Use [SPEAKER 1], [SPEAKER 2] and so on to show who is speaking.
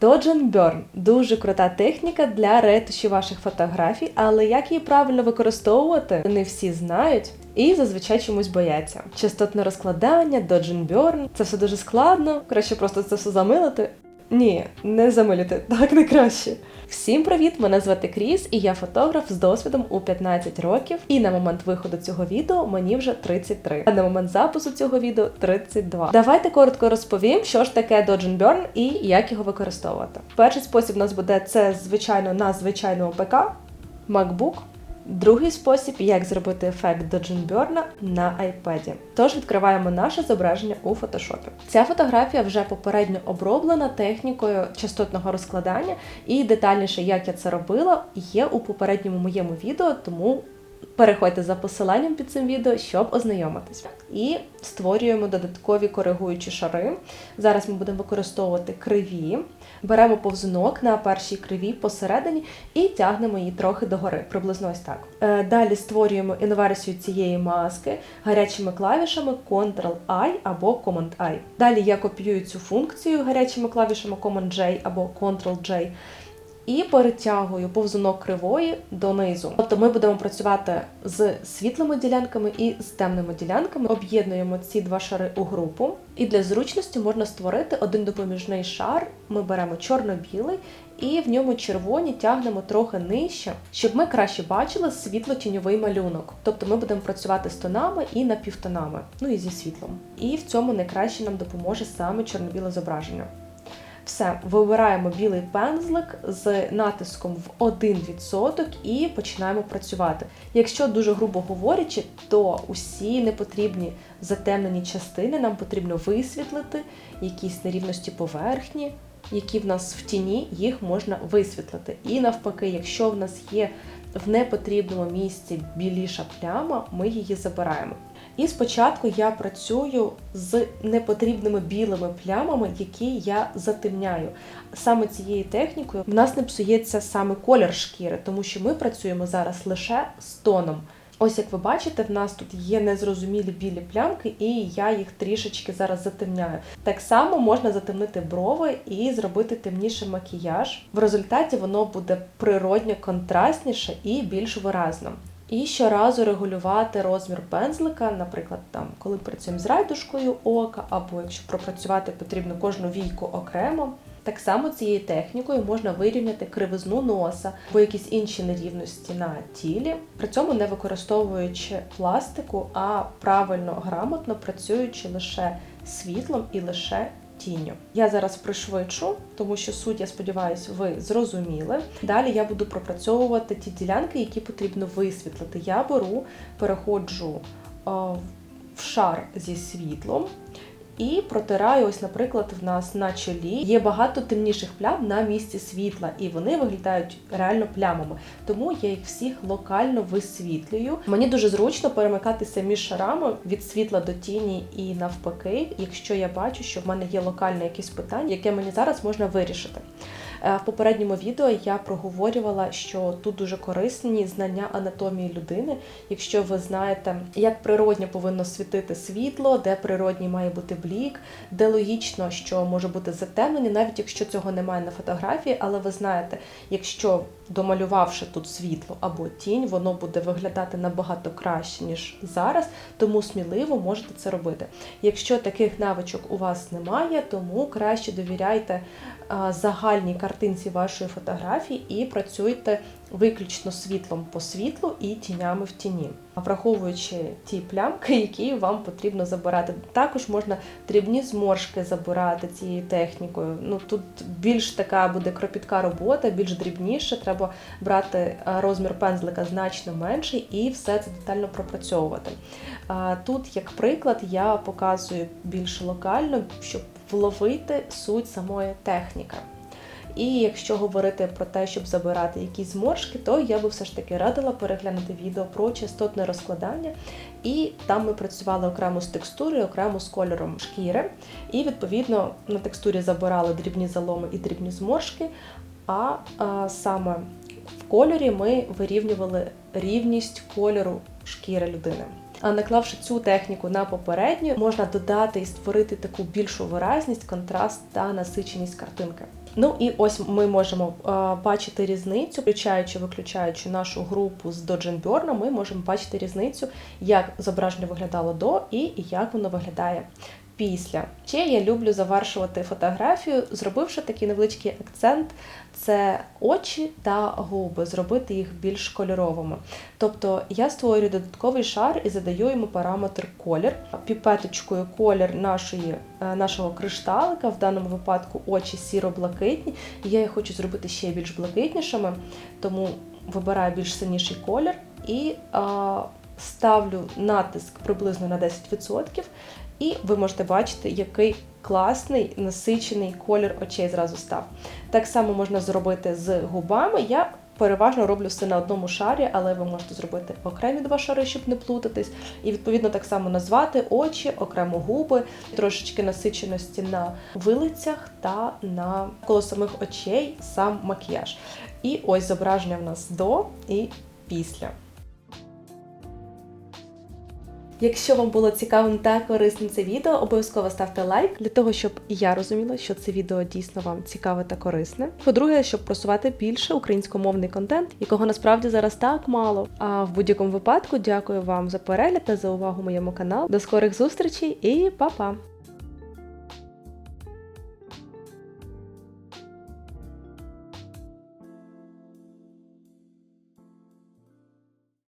[SPEAKER 1] Dodge Burn – дуже крута техніка для ретуші ваших фотографій, але як її правильно використовувати, не всі знають. І зазвичай чомусь бояться. Частотне розкладання, Dodge Burn – це все дуже складно. Краще просто це все замилити. Ні, не замилити, так не краще. Всім привіт! Мене звати Кріс, і я фотограф з досвідом у 15 років. І на момент виходу цього відео мені вже 33. А на момент запису цього відео 32. Давайте коротко розповім, що ж таке Dodge Burn і як його використовувати. Перший спосіб у нас буде це, звичайно, на звичайному ПК, MacBook. Другий спосіб, як зробити ефект до Burn на iPad. Тож відкриваємо наше зображення у фотошопі. Ця фотографія вже попередньо оброблена технікою частотного розкладання, і детальніше, як я це робила, є у попередньому моєму відео, тому переходьте за посиланням під цим відео, щоб ознайомитись. І створюємо додаткові коригуючі шари. Зараз ми будемо використовувати криві. Беремо повзунок на першій криві посередині і тягнемо її трохи догори, приблизно ось так. Е, Далі створюємо інверсію цієї маски гарячими клавішами Ctrl-I або Command-I. Далі я копіюю цю функцію гарячими клавішами Command-J або Ctrl-J і перетягую повзунок кривої донизу. Тобто ми будемо працювати з світлими ділянками і з темними ділянками. Об'єднуємо ці два шари у групу. І для зручності можна створити один допоміжний шар. Ми беремо чорно-білий і в ньому червоні тягнемо трохи нижче, щоб ми краще бачили світло-тіньовий малюнок. Тобто ми будемо працювати з тонами і напівтонами, ну і зі світлом. І в цьому найкраще нам допоможе саме чорно-біле зображення. Все, вибираємо білий пензлик з натиском в 1% і починаємо працювати. Якщо дуже грубо говорячи, то усі непотрібні затемнені частини нам потрібно висвітлити, якісь нерівності поверхні, які в нас в тіні, їх можна висвітлити. І навпаки, якщо в нас є в непотрібному місці біліша пляма, ми її забираємо. І спочатку я працюю з непотрібними білими плямами, які я затемняю. Саме цією технікою в нас не псується саме колір шкіри, тому що ми працюємо зараз лише з тоном. Ось як ви бачите, в нас тут є незрозумілі білі плямки, і я їх трішечки зараз затемняю. Так само можна затемнити брови і зробити темніший макіяж. В результаті воно буде природньо контрастніше і більш виразно. І щоразу регулювати розмір пензлика, наприклад, там, коли працюємо з райдушкою ока, або якщо пропрацювати потрібно кожну війку окремо. Так само цією технікою можна вирівняти кривизну носа або якісь інші нерівності на тілі, при цьому не використовуючи пластику, а правильно грамотно працюючи лише світлом і лише тінню. Я зараз пришвидшу, тому що суть, я сподіваюся, ви зрозуміли. Далі я буду пропрацьовувати ті ділянки, які потрібно висвітлити. Я беру, переходжу в шар зі світлом. І протираю, ось, наприклад, в нас на чолі є багато темніших плям на місці світла, і вони виглядають реально плямами. Тому я їх всіх локально висвітлюю. Мені дуже зручно перемикатися між шарами від світла до тіні і навпаки, якщо я бачу, що в мене є локальне якесь питання, яке мені зараз можна вирішити. Е, в попередньому відео я проговорювала, що тут дуже корисні знання анатомії людини. Якщо ви знаєте, як природньо повинно світити світло, де природній має бути блік, де логічно, що може бути затемнення, навіть якщо цього немає на фотографії, але ви знаєте, якщо домалювавши тут світло або тінь, воно буде виглядати набагато краще, ніж зараз, тому сміливо можете це робити. Якщо таких навичок у вас немає, тому краще довіряйте загальній картинці вашої фотографії і працюйте виключно світлом по світлу і тінями в тіні, враховуючи ті плямки, які вам потрібно забирати. Також можна дрібні зморшки забирати цією технікою. Ну Тут більш така буде кропітка робота, більш дрібніше, треба брати розмір пензлика значно менший і все це детально пропрацьовувати. Тут, як приклад, я показую більш локально, щоб вловити суть самої техніки. І якщо говорити про те, щоб забирати якісь зморшки, то я би все ж таки радила переглянути відео про частотне розкладання. І там ми працювали окремо з текстурою, окремо з кольором шкіри. І, відповідно, на текстурі забирали дрібні заломи і дрібні зморшки, а, а саме в кольорі ми вирівнювали рівність кольору шкіри людини. Наклавши цю техніку на попередню, можна додати і створити таку більшу виразність, контраст та насиченість картинки. Ну і ось ми можемо бачити різницю, включаючи, виключаючи нашу групу з Додженбьорна, ми можемо бачити різницю, як зображення виглядало до і як воно виглядає після. Ще я люблю завершувати фотографію, зробивши такий невеличкий акцент. Це очі та губи, зробити їх більш кольоровими. Тобто я створюю додатковий шар і задаю йому параметр колір. Піпеточкою колір нашої, е, нашого кришталика, в даному випадку очі сіро-блакитні. Я їх хочу зробити ще більш блакитнішими, тому вибираю більш синіший колір і а, ставлю натиск приблизно на 10%. І ви можете бачити, який класний насичений колір очей зразу став. Так само можна зробити з губами. Я переважно роблю все на одному шарі, але ви можете зробити окремі два шари, щоб не плутатись. І відповідно так само назвати очі, окремо губи, трошечки насиченості на вилицях та на коло самих очей, сам макіяж. І ось зображення в нас до і після. Якщо вам було цікавим та корисним це відео, обов'язково ставте лайк для того, щоб і я розуміла, що це відео дійсно вам цікаве та корисне. По-друге, щоб просувати більше українськомовний контент, якого насправді зараз так мало. А в будь-якому випадку дякую вам за перегляд та за увагу моєму каналу. До скорих зустрічей і па-па!